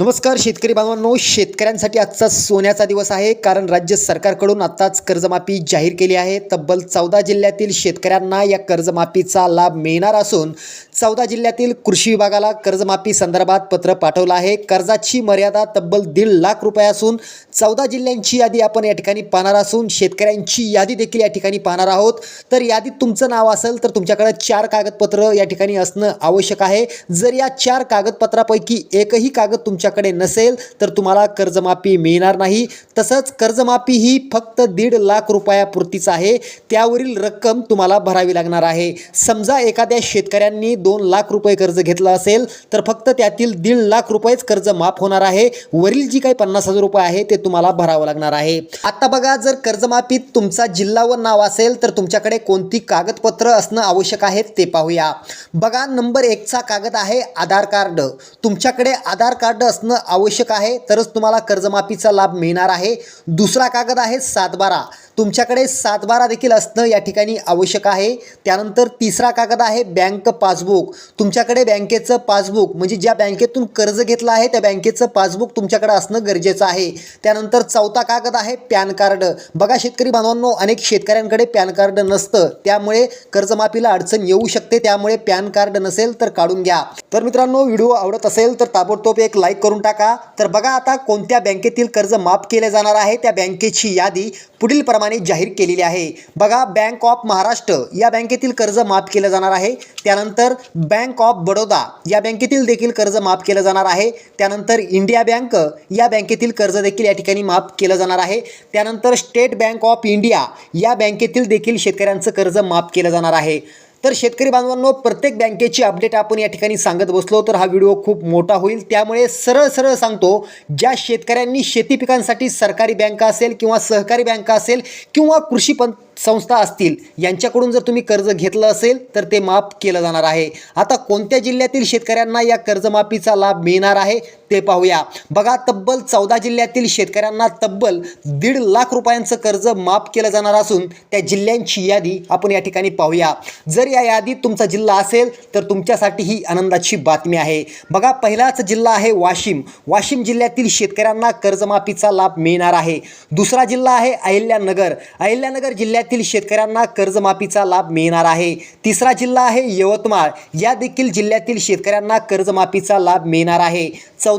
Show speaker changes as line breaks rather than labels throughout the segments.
नमस्कार शेतकरी बांधवांनो शेतकऱ्यांसाठी आजचा सोन्याचा दिवस आहे कारण राज्य सरकारकडून आत्ताच कर्जमाफी जाहीर केली आहे. तब्बल चौदा जिल्ह्यातील शेतकऱ्यांना या कर्जमाफीचा लाभ मिळणार असून चौदा जिल्ह्यातील कृषी विभागाला कर्जमाफी संदर्भात पत्र पाठवलं आहे. कर्जाची मर्यादा तब्बल दीड लाख रुपये असून चौदा जिल्ह्यांची यादी आपण या ठिकाणी पाहणार असून शेतकऱ्यांची यादी देखील या ठिकाणी पाहणार आहोत. तर यादीत तुमचं नाव असेल तर तुमच्याकडे चार कागदपत्र या ठिकाणी असणं आवश्यक आहे. जर या चार कागदपत्रापैकी एकही कागद तुमच्याकडे नसेल तर तुम्हाला कर्जमाफी मिळणार नाही. तसंच कर्जमाफी ही फक्त दीड लाख रुपयापुरतीच आहे. त्यावरील रक्कम तुम्हाला भरावी लागणार आहे. समजा एखाद्या शेतकऱ्यांनी दोन दोन लाख रुपये कर्ज घेतलं असेल तर फक्त त्यातील दीड लाख रुपयेच कर्ज माफ होणार आहे. वरील जी काही पन्नास हजार रुपये आहे ते तुम्हाला भरावं लागणार आहे. आता बघा जर कर्जमाफीत तुमचा जिल्हा व नाव असेल तर तुमच्याकडे कोणती कागदपत्र असणं आवश्यक आहे ते पाहूया. बघा नंबर एकचा कागद आहे आधार कार्ड. तुमच्याकडे आधार कार्ड असणं आवश्यक आहे तरच तुम्हाला कर्जमाफीचा लाभ मिळणार आहे. दुसरा कागद आहे सातबारा. तुमच्याकडे सातबारा देखील असणं या ठिकाणी आवश्यक आहे. त्यानंतर तिसरा कागद आहे बँक पासबुक. तुमच्याकडे बँकेचं पासबुक म्हणजे ज्या बँकेतून कर्ज घेतलं आहे त्या बँकेचं पासबुक तुमच्याकडे असणं गरजेचं आहे. त्यानंतर चौथा कागद आहे पॅन कार्ड. बघा शेतकरी बांधवांनो अनेक शेतकऱ्यांकडे पॅन कार्ड नसतं. त्यामुळे कर्जमाफीला अडचण येऊ शकते त्यामुळे पॅन कार्ड नसेल तर काढून घ्या. तर मित्रांनो व्हिडिओ आवडत असेल तर ताबडतोब एक लाईक करून टाका. तर बघा आता कोणत्या बँकेतील कर्ज माफ केले जाणार आहे त्या बँकेची यादी पुढील प्रमाणे जाहीर केलेली आहे. बघा बँक ऑफ महाराष्ट्र या बँकेतील कर्ज माफ केलं जाणार आहे. त्यानंतर बँक ऑफ बडोदा या बँकेतील देखील कर्ज माफ केलं जाणार आहे. त्यानंतर इंडिया बँक या बँकेतील कर्ज देखील या ठिकाणी माफ केलं जाणार आहे. त्यानंतर स्टेट बँक ऑफ इंडिया या बँकेतील देखील शेतकऱ्यांचं कर्ज माफ केलं जाणार आहे. तर शेतकरी बांधवांनो प्रत्येक बँकेची अपडेट आपण या ठिकाणी सांगत बसलो तर हा व्हिडिओ खूप मोठा होईल. त्यामुळे सरळ सरळ सांगतो ज्या शेतकऱ्यांनी शेती पिकांसाठी सरकारी बँका असेल किंवा सहकारी बँका असेल किंवा कृषी पं संस्था असतील यांच्याकडून जर तुम्ही कर्ज घेतलं असेल तर ते माफ केलं जाणार आहे. आता कोणत्या जिल्ह्यातील शेतकऱ्यांना या कर्जमाफीचा लाभ मिळणार आहे? ते पाहूया. बघा तब्बल चौदा जिल्ह्यातील शेतकऱ्यांना तब्बल दीड लाख रुपयांचं कर्ज माफ केलं जाणार असून त्या जिल्ह्यांची यादी आपण या ठिकाणी पाहूया. जर या यादीत तुमचा जिल्हा असेल तर तुमच्यासाठी ही आनंदाची बातमी आहे. बघा पहिलाच जिल्हा आहे वाशिम. वाशिम जिल्ह्यातील शेतकऱ्यांना कर्जमाफीचा लाभ मिळणार आहे. दुसरा जिल्हा आहे अहिल्यानगर. अहिल्यानगर जिल्ह्यातील शेतकऱ्यांना कर्जमाफीचा लाभ मिळणार आहे. तिसरा जिल्हा आहे यवतमाळ. या देखील जिल्ह्यातील शेतकऱ्यांना कर्जमाफीचा लाभ मिळणार आहे.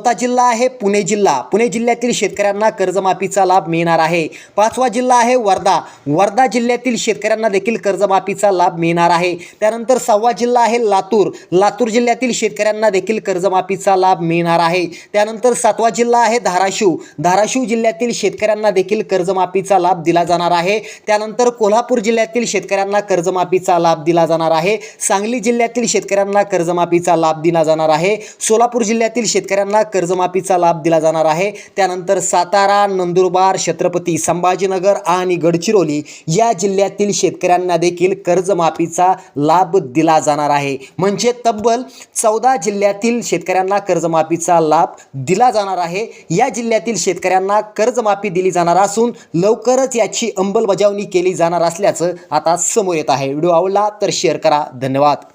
चौथा जिल्हा आहे पुणे जिल्हा. पुणे जिल्ह्यातील शेतकऱ्यांना कर्जमाफीचा लाभ मिळणार आहे. पाचवा जिल्हा आहे वर्धा. वर्धा जिल्ह्यातील शेतकऱ्यांना देखील कर्जमाफीचा लाभ मिळणार आहे. त्यानंतर सहावा जिल्हा आहे लातूर. लातूर जिल्ह्यातील शेतकऱ्यांना देखील कर्जमाफीचा लाभ मिळणार आहे. त्यानंतर सातवा जिल्हा आहे धाराशिव. धाराशिव जिल्ह्यातील शेतकऱ्यांना देखील कर्जमाफीचा लाभ दिला जाणार आहे. त्यानंतर कोल्हापूर जिल्ह्यातील शेतकऱ्यांना कर्जमाफीचा लाभ दिला जाणार आहे. सांगली जिल्ह्यातील शेतकऱ्यांना कर्जमाफीचा लाभ दिला जाणार आहे. सोलापूर जिल्ह्यातील शेतकऱ्यांना कर्जमाफीचा लाभ दिला जाणार आहे. त्यानंतर सातारा नंदुरबार छत्रपती संभाजीनगर आणि गडचिरोली या जिल्ह्यातील शेतकऱ्यांना देखील कर्जमाफीचा लाभ दिला जाणार आहे. म्हणजे तब्बल चौदा जिल्ह्यातील शेतकऱ्यांना कर्जमाफीचा लाभ दिला जाणार आहे. या जिल्ह्यातील शेतकऱ्यांना कर्जमाफी दिली जाणार असून लवकरच याची अंमलबजावणी केली जाणार असल्याचं आता समोर येत आहे. व्हिडिओ आवडला तर शेअर करा. धन्यवाद.